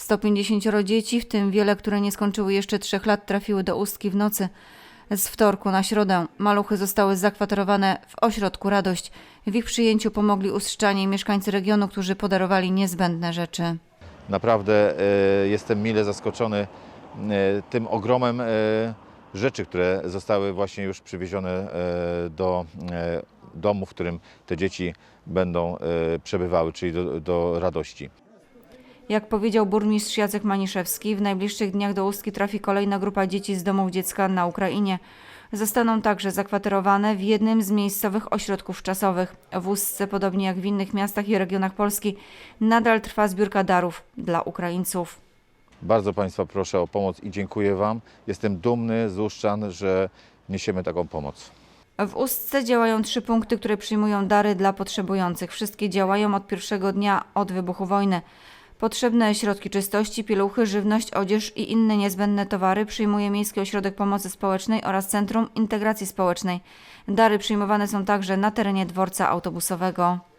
150 dzieci, w tym wiele, które nie skończyły jeszcze trzech lat, trafiły do Ustki w nocy. Z wtorku na środę maluchy zostały zakwaterowane w ośrodku Radość. W ich przyjęciu pomogli ustrzanie i mieszkańcy regionu, którzy podarowali niezbędne rzeczy. Naprawdę e, jestem mile zaskoczony e, tym ogromem e, rzeczy, które zostały właśnie już przywiezione do domu, w którym te dzieci będą przebywały, czyli do, do radości. Jak powiedział burmistrz Jacek Maniszewski, w najbliższych dniach do Ustki trafi kolejna grupa dzieci z domów dziecka na Ukrainie. Zostaną także zakwaterowane w jednym z miejscowych ośrodków czasowych. W Ustce, podobnie jak w innych miastach i regionach Polski, nadal trwa zbiórka darów dla Ukraińców. Bardzo Państwa proszę o pomoc i dziękuję Wam. Jestem dumny z Uszczan, że niesiemy taką pomoc. W Ustce działają trzy punkty, które przyjmują dary dla potrzebujących. Wszystkie działają od pierwszego dnia od wybuchu wojny. Potrzebne środki czystości, pieluchy, żywność, odzież i inne niezbędne towary przyjmuje Miejski Ośrodek Pomocy Społecznej oraz Centrum Integracji Społecznej. Dary przyjmowane są także na terenie dworca autobusowego.